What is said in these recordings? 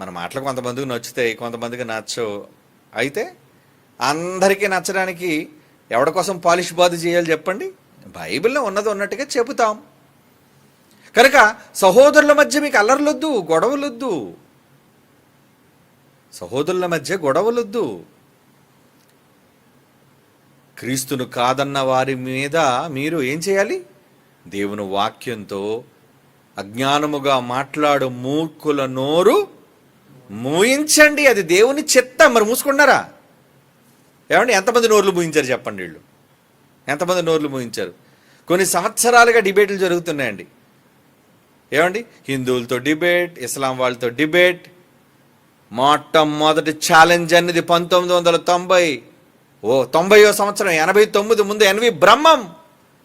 మన మాటలు కొంతమందికి నచ్చుతాయి కొంతమందికి నచ్చవు. అయితే అందరికీ నచ్చడానికి ఎవడి కోసం పాలిష్ బాధ చేయాలి చెప్పండి? బైబిల్లో ఉన్నది ఉన్నట్టుగా చెబుతాం. కనుక సహోదరుల మధ్య మీకు అల్లర్లొద్దు గొడవలొద్దు. సహోదరుల మధ్య గొడవలొద్దు. క్రీస్తును కాదన్న వారి మీద మీరు ఏం చేయాలి? దేవుని వాక్యంతో అజ్ఞానముగా మాట్లాడు మూర్ఖుల నోరు మూయించండి అది దేవుని చెత్త. మరి మూసుకున్నారా? ఏమండి ఎంతమంది నోర్లు మూయించారు చెప్పండి వీళ్ళు? ఎంతమంది నోర్లు మూయించారు? కొన్ని సంవత్సరాలుగా డిబేట్లు జరుగుతున్నాయండి. ఏమండి హిందువులతో డిబేట్ ఇస్లాం వాళ్ళతో డిబేట్. మొట్టమొదటి ఛాలెంజ్ అనేది పంతొమ్మిది వందల తొంభై. ఓ తొంభైయో సంవత్సరం ఎనభై తొమ్మిది ముందు ఎనభై బ్రహ్మం.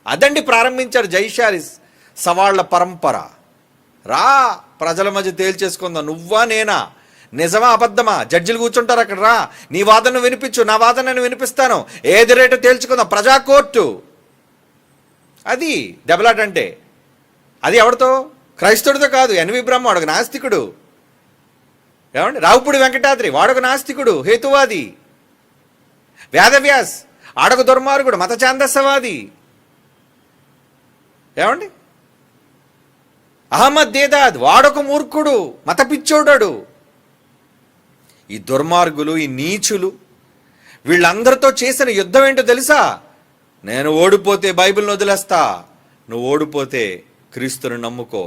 అదండి ప్రారంభించారు జైషారిస్ సవాళ్ళ పరంపర. రా ప్రజల మధ్య తేల్చేసుకుందాం. నువ్వా నేనా? నిజమా అబద్ధమా? జడ్జిలు కూర్చుంటారు అక్కడ రా. నీ వాదన వినిపించు నా వాదన నేను వినిపిస్తాను. ఏది రేటు తేల్చుకుందాం? ప్రజా కోర్టు అది దెబ్బలాట అంటే. అది ఎవరితో? క్రైస్తవుడితో కాదు ఎన్వి బ్రహ్మ వాడొక నాస్తికుడు. ఏమండి? రావుపూడి వెంకటాద్రి వాడొక నాస్తికుడు హేతువాది. వేదవ్యాస్ ఆడొక దుర్మార్గుడు మత ఛాందస్సవాది. ఏమండి? అహ్మద్ దేదాద్ వాడొక మూర్ఖుడు మత పిచ్చోడాడు. ఈ దుర్మార్గులు ఈ నీచులు వీళ్ళందరితో చేసిన యుద్ధం ఏంటో తెలుసా? నేను ఓడిపోతే బైబిల్ని వదిలేస్తా నువ్వు ఓడిపోతే క్రీస్తుని నమ్ముకో.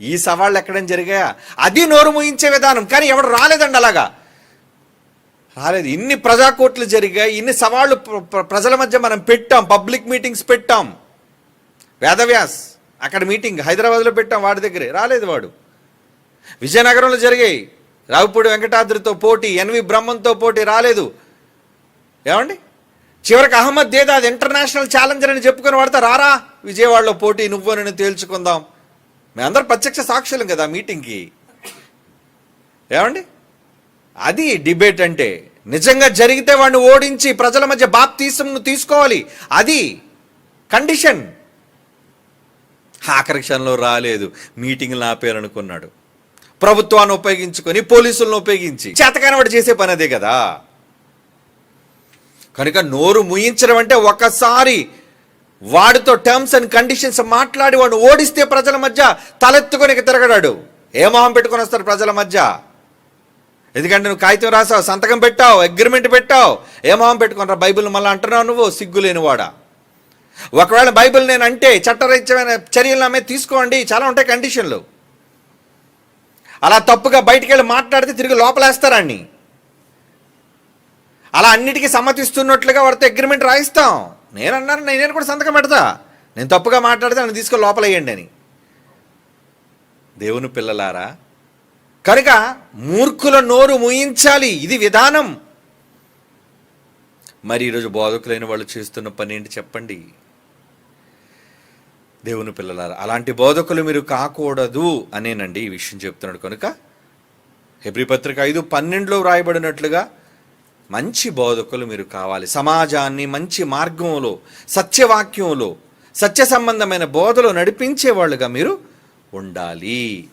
ఈ సవాళ్ళు ఎక్కడం జరిగాయా? అది నోరు ముయించే విధానం కానీ ఎవడు రాలేదండి అలాగా? రాలేదు. ఇన్ని ప్రజా జరిగాయి ఇన్ని సవాళ్ళు ప్రజల మధ్య మనం పెట్టాం పబ్లిక్ మీటింగ్స్ పెట్టాం. వేదవ్యాస్ అక్కడ మీటింగ్ హైదరాబాద్లో పెట్టాం వాడి దగ్గరే. రాలేదు వాడు. విజయనగరంలో జరిగాయి. రావుపూడి వెంకటాద్రితో పోటీ ఎన్వి బ్రహ్మంతో పోటీ రాలేదు. ఏమండి? చివరికి అహ్మద్ దేదా అది ఇంటర్నేషనల్ ఛాలెంజర్ అని చెప్పుకొని వాడితే రారా? విజయవాడలో పోటీ నువ్వు నేను తేల్చుకుందాం. మేమందరం ప్రత్యక్ష సాక్షులం కదా మీటింగ్కి. ఏమండి? అది డిబేట్ అంటే. నిజంగా జరిగితే వాడిని ఓడించి ప్రజల మధ్య బాప్తీసంను తీసుకోవాలి. అది కండిషన్. ఆఖరి క్షణంలో రాలేదు. మీటింగ్లు ఆపేయాలనుకున్నాడు. ప్రభుత్వాన్ని ఉపయోగించుకొని పోలీసులను ఉపయోగించి. చేతకాని వాడు చేసే పని అదే కదా. కనుక నోరు ముయించడం అంటే ఒకసారి వాడితో టర్మ్స్ అండ్ కండిషన్స్ మాట్లాడి వాడు ఓడిస్తే ప్రజల మధ్య తలెత్తుకొని తిరగడాడు. ఏ మొహం పెట్టుకొని వస్తారు ప్రజల మధ్య? ఎందుకంటే నువ్వు కాగితం రాసావు సంతకం పెట్టావు అగ్రిమెంట్ పెట్టావు. ఏ మొహం పెట్టుకుని బైబిల్ మళ్ళీ అంటున్నావు నువ్వు సిగ్గు లేనివాడా ఒకవేళ బైబిల్ నేను అంటే చట్టరీత్యమైన చర్యలు ఆమె తీసుకోండి చాలా ఉంటాయి కండిషన్లు అలా తప్పుగా బయటికి వెళ్ళి మాట్లాడితే తిరిగి లోపలేస్తారాన్ని? అలా అన్నిటికీ సమ్మతిస్తున్నట్లుగా వాడితే అగ్రిమెంట్ రాయిస్తాం. నేను అన్నాను నేను కూడా సంతకం పెడతా. నేను తప్పుగా మాట్లాడితే నన్ను తీసుకొని లోపలేయండి అని. దేవుని పిల్లలారా కనుక మూర్ఖుల నోరు ముయించాలి. ఇది విధానం. మరి ఈరోజు బోధకులైన వాళ్ళు చేస్తున్న పని ఏంటి చెప్పండి? దేవుని పిల్లలారా అలాంటి బోధకులు మీరు కాకూడదు అనేనండి ఈ విషయం చెప్తున్నాడు కనుక. హెబ్రి పత్రిక ఐదు పన్నెండులో వ్రాయబడినట్లుగా మంచి బోధకులు మీరు కావాలి. సమాజాన్ని మంచి మార్గంలో సత్యవాక్యంలో సత్య సంబంధమైన బోధలో నడిపించే వాళ్ళుగా మీరు ఉండాలి.